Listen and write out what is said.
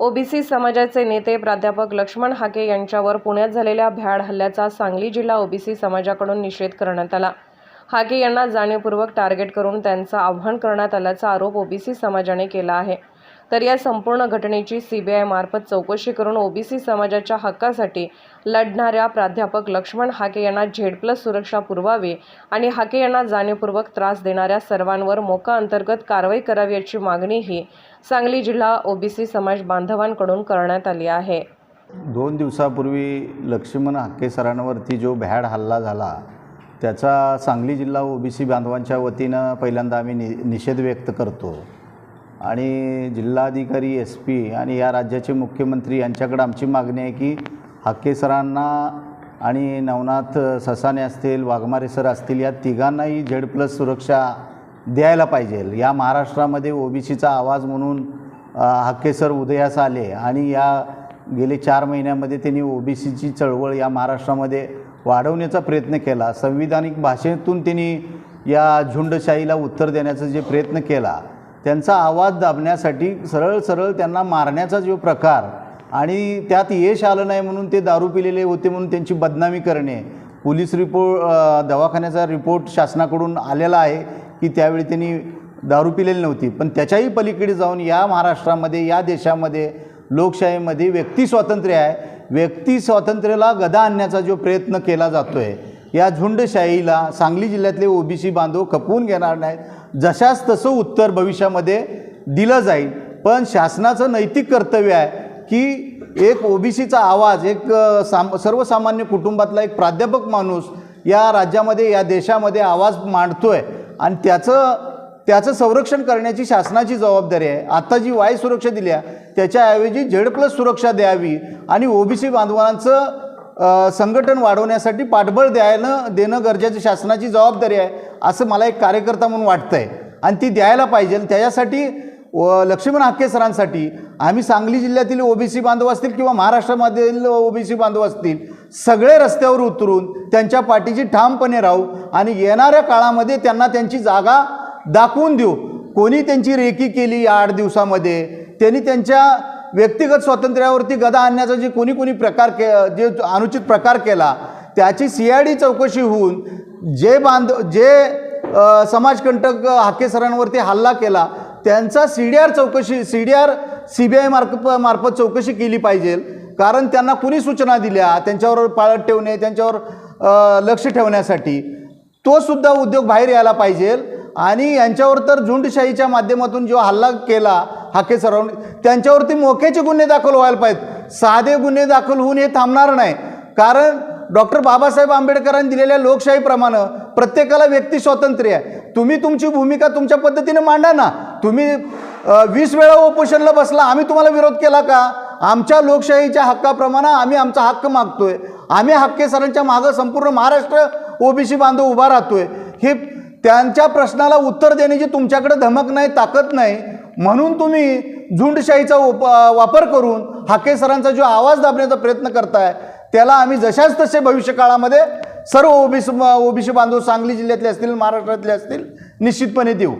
OBC समाजाचे नेते प्राध्यापक लक्ष्मण हाके यांच्यावर पुण्यात झालेल्या भ्याड हल्ल्याचा सांगली जिल्हा ओबीसी समाजाकडून निषेध करण्यात आला. हाके यांना जाणीवपूर्वक टार्गेट करून त्यांचं आव्हान करण्यात आल्याचा आरोप ओबीसी समाजाने केला आहे. तर या संपूर्ण घटनेची सीबीआय मार्फत चौकशी करून ओबीसी समाजाच्या हक्कासाठी लढणाऱ्या प्राध्यापक लक्ष्मण हाके यांना झेड प्लस सुरक्षा पुरवावी आणि हाके यांना जाणीवपूर्वक त्रास देणाऱ्या सर्वांवर मोका अंतर्गत कारवाई करावी याची मागणीही सांगली जिल्हा ओबीसी समाज बांधवांकडून करण्यात आली आहे. दोन दिवसापूर्वी लक्ष्मण हाके सरांवरती जो भ्याड हल्ला झाला त्याचा सांगली जिल्हा ओबीसी बांधवांच्या वतीनं पहिल्यांदा आम्ही नि निषेध व्यक्त करतो. आणि जिल्हाधिकारी एस पी आणि या राज्याचे मुख्यमंत्री यांच्याकडे आमची मागणी आहे की हाके सरांना आणि नवनाथ ससाने असतील वाघमारे सर असतील या तिघांनाही झेड प्लस सुरक्षा द्यायला पाहिजे. या महाराष्ट्रामध्ये ओबीसीचा आवाज म्हणून अ, हाके सर उदयास आले आणि या गेले चार महिन्यामध्ये त्यांनी ओबीसीची चळवळ या महाराष्ट्रामध्ये वाढवण्याचा प्रयत्न केला. संविधानिक भाषेतून त्यांनी या झुंडशाहीला उत्तर देण्याचा जे प्रयत्न केला त्यांचा आवाज दाबण्यासाठी सरळ सरळ त्यांना मारण्याचा जो प्रकार आणि त्यात यश आलं नाही म्हणून ते दारू पिलेले होते म्हणून त्यांची बदनामी करणे. पोलीस रिपोर्ट दवाखान्याचा रिपोर्ट शासनाकडून आलेला आहे की त्यावेळी त्यांनी दारू पिलेली नव्हती. पण त्याच्याही पलीकडे जाऊन या महाराष्ट्रामध्ये या देशामध्ये लोकशाहीमध्ये व्यक्ती स्वातंत्र्य आहे. व्यक्ती स्वातंत्र्याला गदा आणण्याचा जो प्रयत्न केला जातो आहे या झुंडशाहीला सांगली जिल्ह्यातले ओबीसी बांधव खपवून घेणार नाहीत. जशास तसं उत्तर भविष्यामध्ये दिलं जाईल. पण शासनाचं नैतिक कर्तव्य आहे की एक ओबीसीचा आवाज एक साम सर्वसामान्य कुटुंबातला एक प्राध्यापक माणूस या राज्यामध्ये या देशामध्ये आवाज मांडतो आहे आणि त्याचं त्याचं संरक्षण करण्याची शासनाची जबाबदारी आहे. आता जी वाय सुरक्षा दिल्या त्याच्याऐवजी झेड प्लस सुरक्षा द्यावी. आणि ओबीसी बांधवांचं संघटन वाढवण्यासाठी पाठबळ द्यायला देणं गरजेचं शासनाची जबाबदारी आहे असं मला एक कार्यकर्ता म्हणून वाटतं आहे आणि ती द्यायला पाहिजे. त्याच्यासाठी व लक्ष्मण हाके सरांसाठी आम्ही सांगली जिल्ह्यातील ओबीसी बांधव असतील किंवा महाराष्ट्रामधील ओबीसी बांधव असतील सगळे रस्त्यावर उतरून त्यांच्या पाठीची ठामपणे राहू आणि येणाऱ्या काळामध्ये त्यांना त्यांची जागा दाखवून देऊ. कोणी त्यांची रेकी केली या आठ दिवसामध्ये? त्यांनी त्यांच्या व्यक्तिगत स्वातंत्र्यावरती गदा आणण्याचा जे कोणी कोणी प्रकार के जे अनुचित प्रकार केला त्याची सी आय डी चौकशी होऊन जे बांध जे समाजकंटक हाके सरांवरती हल्ला केला त्यांचा सी डी आर चौकशी C D R C B I मार्फ मार्फत चौकशी केली पाहिजे. कारण त्यांना कुणी सूचना दिल्या? त्यांच्यावर पाळत ठेवणे त्यांच्यावर लक्ष ठेवण्यासाठी. तो सुद्धा उद्योग बाहेर यायला पाहिजे. आणि यांच्यावर तर झुंडशाहीच्या माध्यमातून जो हल्ला केला हाके सरांनी त्यांच्यावरती मोक्याचे गुन्हे दाखल व्हायला पाहिजेत. साधे गुन्हे दाखल होऊन हे थांबणार नाही. कारण डॉक्टर बाबासाहेब आंबेडकरांनी दिलेल्या लोकशाहीप्रमाणे प्रत्येकाला व्यक्ती स्वातंत्र्य आहे. तुम्ही तुमची भूमिका तुमच्या पद्धतीने मांडा ना. तुम्ही वीस वेळा ओपोषणला बसला आम्ही तुम्हाला विरोध केला का? आमच्या लोकशाहीच्या हक्काप्रमाणे आम्ही आमचा हक्क मागतोय. आम्ही हक्के सरांच्या मागं संपूर्ण महाराष्ट्र ओबीसी बांधव उभा राहतोय. हे त्यांच्या प्रश्नाला उत्तर देण्याची तुमच्याकडे धमक नाही ताकद नाही. म्हणून तुम्ही झुंडशाहीचा उप वापर करून हाके सरांचा जो आवाज दाबण्याचा प्रयत्न करताय त्याला आम्ही जशाच तसे भविष्यकाळामध्ये सर्व ओबीसी ओबीसी बांधव सांगली जिल्ह्यातले असतील महाराष्ट्रातले असतील निश्चितपणे देऊ.